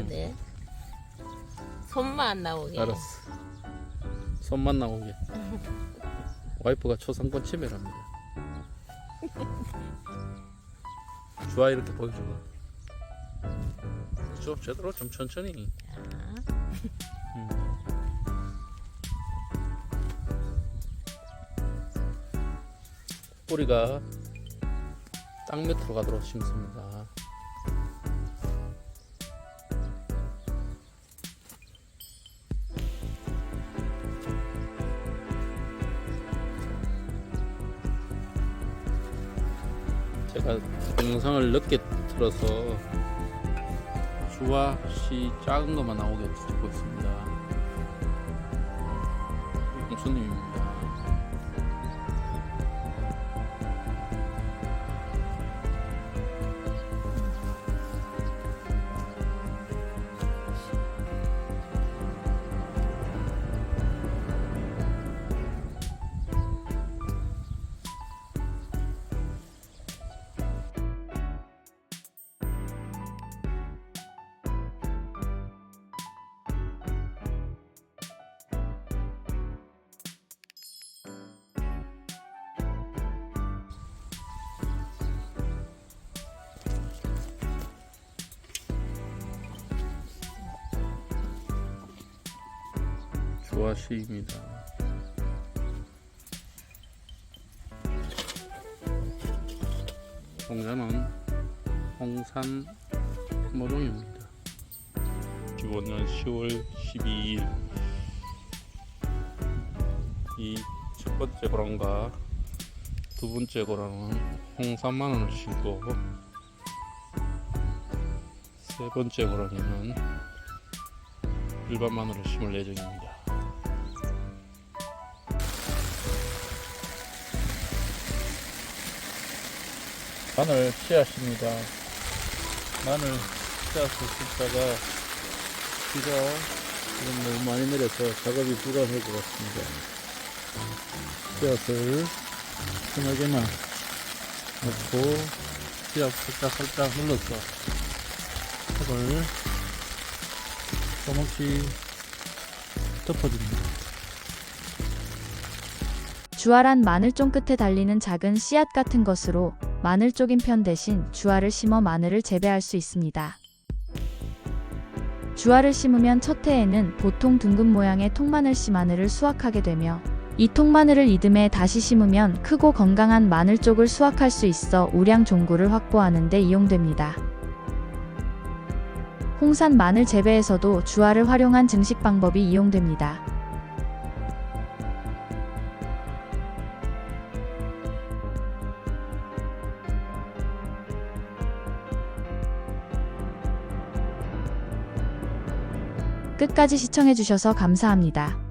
해야 음. 돼. 손만 안 나오게. 알았어. 손만 나오게. 와이프가 초상권 침해랍니다. 주아 이렇게 보여줘봐. 좀 제대로 좀 천천히. 음. 뿌리가 땅 밑으로 가도록 심습니다. 제가 영상을 늦게 틀어서 주와 시 작은 것만 나오게 찍고 있습니다. 공수님입니다. 주와 시입니다. 공자는 홍산 모종입니다. 15년 10월 12일 이 첫 번째 고랑과 두 번째 고랑은 홍산 마늘을 심고 세 번째 고랑에는 일반 마늘을 심을 예정입니다. 마늘 씨앗입니다. 마늘 씨앗을 심다가 비가 지금 너무 많이 내려서 작업이 불가할 것 같습니다. 씨앗을 편하게만 넣고 씨앗 살짝 살짝 눌러서 흙을 조금씩 덮어줍니다. 주알한 마늘종 끝에 달리는 작은 씨앗 같은 것으로 마늘 쪽인 편 대신 주알을 심어 마늘을 재배할 수 있습니다. 주알을 심으면 첫 해에는 보통 둥근 모양의 통마늘 씨 마늘을 수확하게 되며 이 통마늘을 이듬해 다시 심으면 크고 건강한 마늘 쪽을 수확할 수 있어 우량 종구를 확보하는 데 이용됩니다. 홍산 마늘 재배에서도 주알을 활용한 증식 방법이 이용됩니다. 끝까지 시청해주셔서 감사합니다.